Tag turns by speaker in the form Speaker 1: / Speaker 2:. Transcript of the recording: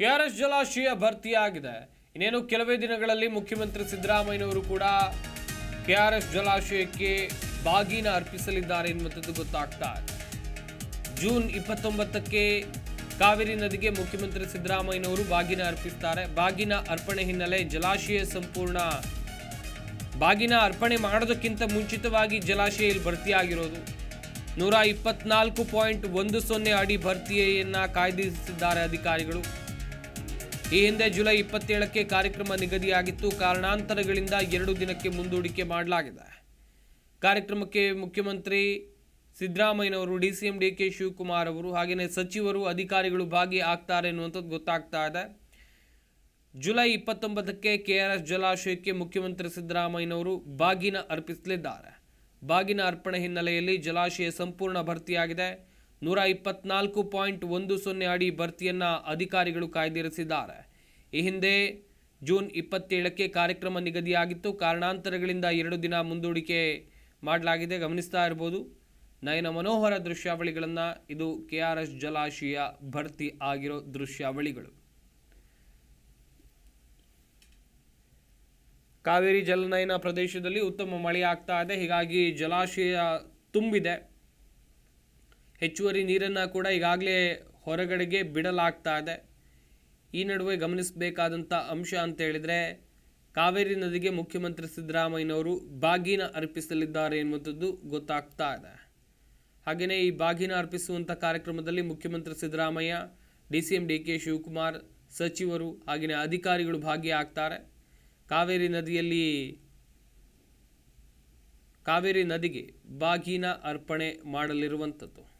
Speaker 1: KRS ಜಲಾಶಯ ಭರ್ತಿಯಾಗಿದೆ. ಇನ್ನೇನು ಕೆಲವೇ ದಿನಗಳಲ್ಲಿ ಮುಖ್ಯಮಂತ್ರಿ ಸಿದ್ದರಾಮಯ್ಯನವರು ಕೂಡ ಕೆಆರ್ಎಸ್ ಜಲಾಶಯಕ್ಕೆ ಬಾಗಿನ ಅರ್ಪಿಸಲಿದ್ದಾರೆ ಎನ್ನುವಂಥದ್ದು ಗೊತ್ತಾಗ್ತಾ ಇದೆ. ಜೂನ್ ಇಪ್ಪತ್ತೊಂಬತ್ತಕ್ಕೆ ಕಾವೇರಿ ನದಿಗೆ ಮುಖ್ಯಮಂತ್ರಿ ಸಿದ್ದರಾಮಯ್ಯನವರು ಬಾಗಿನ ಅರ್ಪಿಸ್ತಾರೆ. ಬಾಗಿನ ಅರ್ಪಣೆ ಹಿನ್ನೆಲೆ ಜಲಾಶಯ ಸಂಪೂರ್ಣ ಬಾಗಿನ ಅರ್ಪಣೆ ಮಾಡೋದಕ್ಕಿಂತ ಮುಂಚಿತವಾಗಿ ಜಲಾಶಯ ಇಲ್ಲಿ ಭರ್ತಿಯಾಗಿರೋದು. ನೂರ ಇಪ್ಪತ್ನಾಲ್ಕು ಪಾಯಿಂಟ್ ಒಂದು ಸೊನ್ನೆ ಅಡಿ ಭರ್ತಿಯನ್ನು ಕಾಯ್ದಿರಿಸಿದ್ದಾರೆ ಅಧಿಕಾರಿಗಳು. ಈ ಹಿಂದೆ ಜುಲೈ ಇಪ್ಪತ್ತೇಳಕ್ಕೆ ಕಾರ್ಯಕ್ರಮ ನಿಗದಿಯಾಗಿತ್ತು. ಕಾರಣಾಂತರಗಳಿಂದ ಎರಡು ದಿನಕ್ಕೆ ಮುಂದೂಡಿಕೆ ಮಾಡಲಾಗಿದೆ. ಕಾರ್ಯಕ್ರಮಕ್ಕೆ ಮುಖ್ಯಮಂತ್ರಿ ಸಿದ್ದರಾಮಯ್ಯನವರು D C M D K Shivakumar ಅವರು ಹಾಗೆಯೇ ಸಚಿವರು, ಅಧಿಕಾರಿಗಳು ಭಾಗಿಯಾಗ್ತಾರೆ ಎನ್ನುವಂಥದ್ದು ಗೊತ್ತಾಗ್ತಾ ಇದೆ. ಜುಲೈ ಇಪ್ಪತ್ತೊಂಬತ್ತಕ್ಕೆ ಕೆ ಆರ್ ಎಸ್ ಜಲಾಶಯಕ್ಕೆ ಮುಖ್ಯಮಂತ್ರಿ ಸಿದ್ದರಾಮಯ್ಯನವರು ಬಾಗಿನ ಅರ್ಪಿಸಲಿದ್ದಾರೆ. ಬಾಗಿನ ಅರ್ಪಣೆ ಹಿನ್ನೆಲೆಯಲ್ಲಿ ಜಲಾಶಯ ಸಂಪೂರ್ಣ ಭರ್ತಿಯಾಗಿದೆ. ನೂರ ಇಪ್ಪತ್ನಾಲ್ಕು ಪಾಯಿಂಟ್ ಒಂದು ಸೊನ್ನೆ ಅಡಿ ಭರ್ತಿಯನ್ನು ಅಧಿಕಾರಿಗಳು ಕಾಯ್ದಿರಿಸಿದ್ದಾರೆ. ಈ ಹಿಂದೆ ಜೂನ್ ಇಪ್ಪತ್ತೇಳಕ್ಕೆ ಕಾರ್ಯಕ್ರಮ ನಿಗದಿಯಾಗಿತ್ತು. ಕಾರಣಾಂತರಗಳಿಂದ ಎರಡು ದಿನ ಮುಂದೂಡಿಕೆ ಮಾಡಲಾಗಿದೆ. ಗಮನಿಸ್ತಾ ಇರ್ಬೋದು ನಯನ ಮನೋಹರ ದೃಶ್ಯಾವಳಿಗಳನ್ನು ಇದು ಕೆ ಆರ್ ಎಸ್ ಜಲಾಶಯ ಭರ್ತಿ ಆಗಿರೋ ದೃಶ್ಯಾವಳಿಗಳು. ಕಾವೇರಿ ಜಲನಯನ ಪ್ರದೇಶದಲ್ಲಿ ಉತ್ತಮ ಮಳೆ ಆಗ್ತಾ ಇದೆ. ಹೀಗಾಗಿ ಜಲಾಶಯ ತುಂಬಿದೆ. ಹೆಚ್ಚುವರಿ ನೀರನ್ನು ಕೂಡ ಈಗಾಗಲೇ ಹೊರಗಡೆಗೆ ಬಿಡಲಾಗ್ತಾ ಇದೆ. ಈ ನಡುವೆ ಗಮನಿಸಬೇಕಾದಂಥ ಅಂಶ ಅಂತ ಹೇಳಿದರೆ, ಕಾವೇರಿ ನದಿಗೆ ಮುಖ್ಯಮಂತ್ರಿ ಸಿದ್ದರಾಮಯ್ಯನವರು ಬಾಗಿನ ಅರ್ಪಿಸಲಿದ್ದಾರೆ ಎನ್ನುವಂಥದ್ದು ಗೊತ್ತಾಗ್ತಾ ಇದೆ. ಹಾಗೆಯೇ ಈ ಬಾಗಿನ ಅರ್ಪಿಸುವಂಥ ಕಾರ್ಯಕ್ರಮದಲ್ಲಿ ಮುಖ್ಯಮಂತ್ರಿ Siddaramaiah, D C M D K Shivakumar ಸಚಿವರು ಹಾಗೆಯೇ ಅಧಿಕಾರಿಗಳು ಭಾಗಿಯಾಗ್ತಾರೆ. ಕಾವೇರಿ ನದಿಯಲ್ಲಿ, ಕಾವೇರಿ ನದಿಗೆ ಬಾಗಿನ ಅರ್ಪಣೆ ಮಾಡಲಿರುವಂಥದ್ದು.